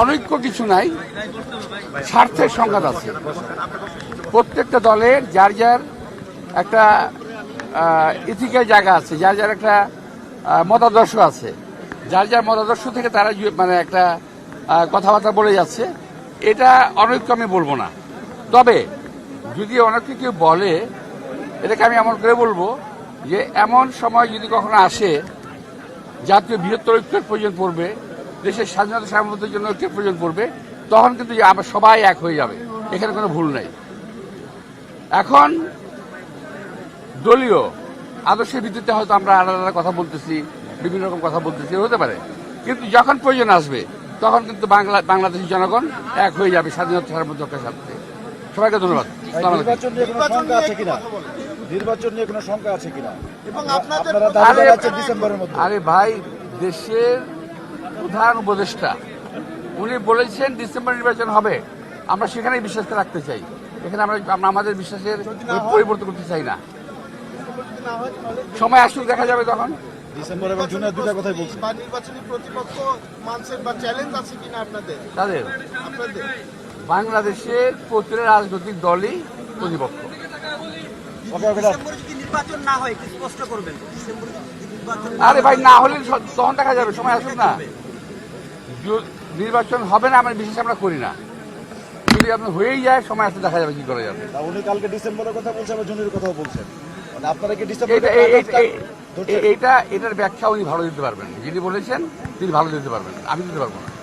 অনৈক্য কিছু নাই, স্বার্থের সংঘাত আছে। প্রত্যেকটা দলের যার যার একটা ইথিক্যাল জায়গা আছে, যার যার একটা মতাদর্শ আছে, যার যার মতাদর্শ থেকে তারা মানে একটা কথাবার্তা বলে যাচ্ছে, এটা অনৈক্য আমি বলব না। তবে যদি অনেকে কেউ বলে, এটাকে আমি এমন করে বলব যে, এমন সময় যদি কখনো আসে, জাতীয় বৃহত্তর ঐক্যের প্রয়োজন পড়বে দেশের স্বাধীনতা সার্বভৌমত্বের জন্য ঐক্যের প্রয়োজন পড়বে তখন কিন্তু সবাই এক হয়ে যাবে। এখানে কোনো ভুল নাই। এখন দলীয় আদর্শের ভিত্তিতে হয়তো আমরা আলাদা আলাদা কথা বলতেছি বিভিন্ন রকম কথা বলতেছি হতে পারে। কিন্তু যখন প্রয়োজন আসবে তখন কিন্তু বাংলা বাংলাদেশি জনগণ এক হয়ে যাবে স্বাধীনতা সার্বভৌমত্বের সাথে। সবাইকে ধন্যবাদ। নির্বাচন নিয়ে কোনো শঙ্কা আছে কিনা? নির্বাচন নিয়ে কোনো শঙ্কা আছে কিনা? এবং আপনাদের আপনারা দাবি আরে- জানাচ্ছেন ডিসেম্বরের মধ্যে। আরে ভাই দেশের প্রধান উপদেষ্টা। উনি বলেছেন ডিসেম্বর নির্বাচন হবে। আমরা সেখানেই বিশ্বাস রাখতে চাই। এখানে আমরা আমরা আমাদের বিশ্বাসের পরিবর্তন করতে চাই না। সময় আসুক দেখা যাবে তখন। ডিসেম্বর এবং জুনের দুটা কথাই বলছেন বা নির্বাচনী প্রতিপক্ষ মানছেন বা চ্যালেঞ্জ আছে কিনা আপনাদের? তাদের। আপনাদের? বাংলাদেশের প্রতিটা রাজনৈতিক দলই প্রতিপক্ষ। নির্বাচন না হয় একটু স্পষ্ট করবেন। আরে ভাই না হলে তখন দেখা যাবে সময় আসুক না। নির্বাচন হবে না আমরা বিশেষ আমরা করি না। যদি আপনি হয়েই যায় সময় আসলে দেখা যাবে কি করা যাবে। উনি কালকে ডিসেম্বরের কথা বলছেন আবার জুনের কথাও বলছেন। মানে আপনারা কি ডিসেম্বর এটা এই- এই- এই- এই- এইটা এটার ব্যাখ্যা উনি ভালো দিতে পারবেন। যিনি বলেছেন তিনি ভালো দিতে পারবেন আমি দিতে পারব না।